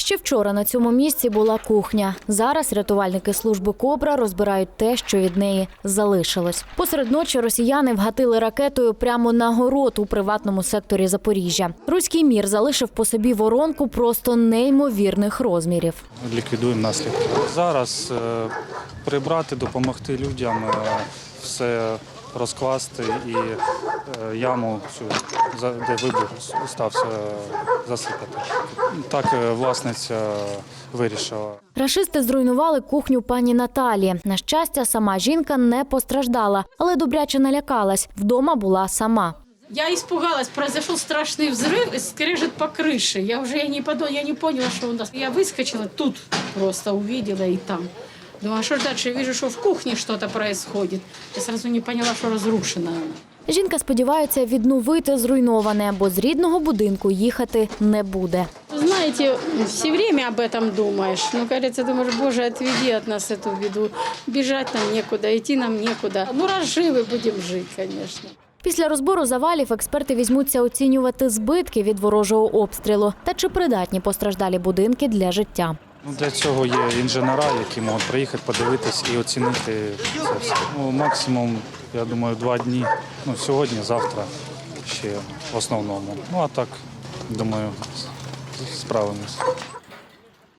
Ще вчора на цьому місці була кухня. Зараз рятувальники служби Кобра розбирають те, що від неї залишилось. Посеред ночі росіяни вгатили ракетою прямо на город у приватному секторі Запоріжжя. Руський мір залишив по собі воронку просто неймовірних розмірів. ліквідуємо наслідки. Зараз е, прибрати, допомогти людям, е, все розкласти і е, яму цю, за- де вибух стався, засипати. Так е, власниця вирішила. Рашисти зруйнували кухню пані Наталі. На щастя, сама жінка не постраждала, але добряче налякалась. Вдома була сама. Я испугалась, произошел страшный взрыв и скрежет по крыше. Я уже я не, подумала, я не поняла, что у нас. Я выскочила, тут просто увидела и там. Думаю, а что ж дальше? Вижу, что в кухне что-то происходит. Я сразу не поняла, что разрушено. она. Жінка сподівається відновити зруйноване, бо з рідного будинку їхати не буде. Знаете, все время об этом думаешь. Ну, кажется, думаешь, Боже, отведи от нас эту беду. Бежать нам некуда, идти нам некуда. Ну, раз живы, будем жить, конечно. Після розбору завалів експерти візьмуться оцінювати збитки від ворожого обстрілу та чи придатні постраждалі будинки для життя. Ну, для цього є інженера, які можуть приїхати, подивитись і оцінити це все. Ну, максимум, я думаю, два дні. Ну, сьогодні, завтра ще в основному. Ну а так, думаю, справимось.